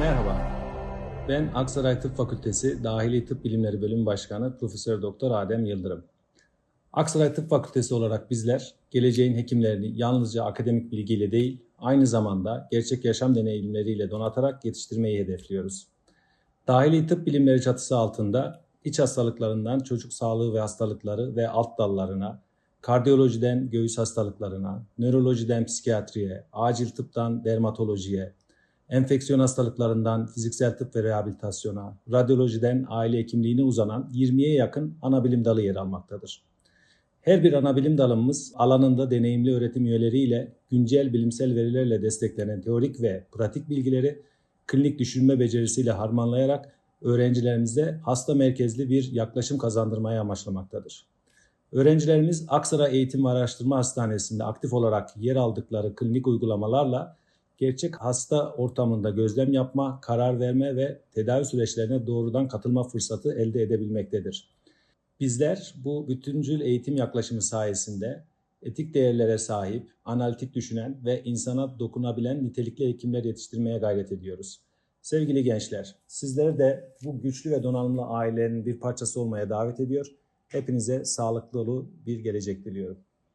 Merhaba. Ben Aksaray Tıp Fakültesi Dahili Tıp Bilimleri Bölüm Başkanı Profesör Doktor Adem Yıldırım. Aksaray Tıp Fakültesi olarak bizler geleceğin hekimlerini yalnızca akademik bilgiyle değil, aynı zamanda gerçek yaşam deneyimleriyle donatarak yetiştirmeyi hedefliyoruz. Dahili tıp bilimleri çatısı altında iç hastalıklarından çocuk sağlığı ve hastalıkları ve alt dallarına, kardiyolojiden göğüs hastalıklarına, nörolojiden psikiyatriye, acil tıptan dermatolojiye, enfeksiyon hastalıklarından fiziksel tıp ve rehabilitasyona, radyolojiden aile hekimliğine uzanan 20'ye yakın ana bilim dalı yer almaktadır. Her bir ana bilim dalımız alanında deneyimli öğretim üyeleriyle güncel bilimsel verilerle desteklenen teorik ve pratik bilgileri klinik düşünme becerisiyle harmanlayarak öğrencilerimize hasta merkezli bir yaklaşım kazandırmayı amaçlamaktadır. Öğrencilerimiz Aksaray Eğitim ve Araştırma Hastanesi'nde aktif olarak yer aldıkları klinik uygulamalarla gerçek hasta ortamında gözlem yapma, karar verme ve tedavi süreçlerine doğrudan katılma fırsatı elde edebilmektedir. Bizler bu bütüncül eğitim yaklaşımı sayesinde etik değerlere sahip, analitik düşünen ve insana dokunabilen nitelikli hekimler yetiştirmeye gayret ediyoruz. Sevgili gençler, sizleri de bu güçlü ve donanımlı ailenin bir parçası olmaya davet ediyor. Hepinize sağlıklı dolu bir gelecek diliyorum.